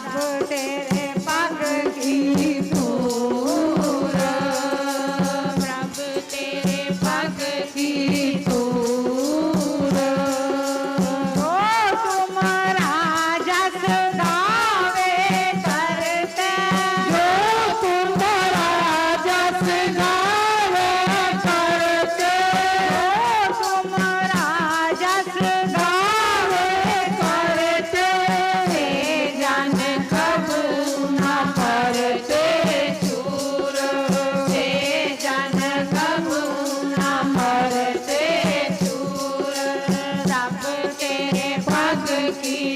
Deen Dayal Pritam Mann be